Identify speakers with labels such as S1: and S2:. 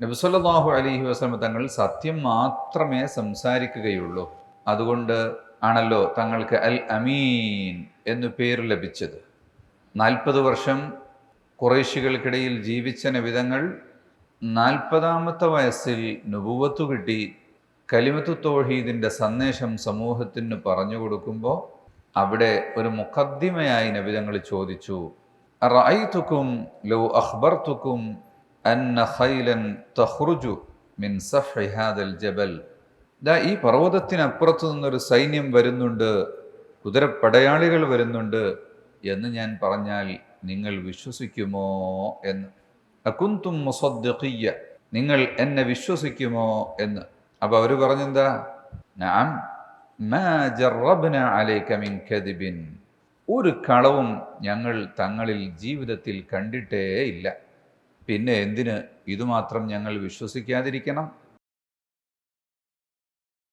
S1: നബിസ്വല്ലാഹു അലൈഹി വസ്ലമ തങ്ങൾ സത്യം മാത്രമേ സംസാരിക്കുകയുള്ളൂ. അതുകൊണ്ട് ആണല്ലോ തങ്ങൾക്ക് അൽ അമീൻ എന്നു പേര് ലഭിച്ചത്. നാൽപ്പത് വർഷം കുറേശികൾക്കിടയിൽ ജീവിച്ച നബിതങ്ങൾ നാൽപ്പതാമത്തെ വയസ്സിൽ നുപുവത്തു കിട്ടി കലിമത്തു തോഹീദിന്റെ സന്ദേശം സമൂഹത്തിന് പറഞ്ഞു കൊടുക്കുമ്പോൾ അവിടെ ഒരു മുഖദ്ദിമയായി നബിതങ്ങൾ ചോദിച്ചു റഅയ്തുക്കും ലൗ അഖ്ബർതുക്കും അന്ന ഖൈലൻ തഖ്റുജു മിൻ സഫ്ഹി ഹാദൽ ജബൽ. ദാ ഈ പർവതത്തിനപ്പുറത്തു നിന്നൊരു സൈന്യം വരുന്നുണ്ട് കുതിരപ്പടയാളികൾ വരുന്നുണ്ട് എന്ന് ഞാൻ പറഞ്ഞാൽ നിങ്ങൾ വിശ്വസിക്കുമോ എന്ന്. അകുന്തും മുസദ്ദിഖിയ നിങ്ങൾ എന്നെ വിശ്വസിക്കുമോ എന്ന്. അപ്പോൾ അവർ പറഞ്ഞെന്താ? നാം ഒരു കളവും ഞങ്ങൾ തങ്ങളിൽ ജീവിതത്തിൽ കണ്ടിട്ടേ ഇല്ല. പിന്നെ എന്തിന് ഇതുമാത്രം ഞങ്ങൾ വിശ്വസിക്കാതിരിക്കണം?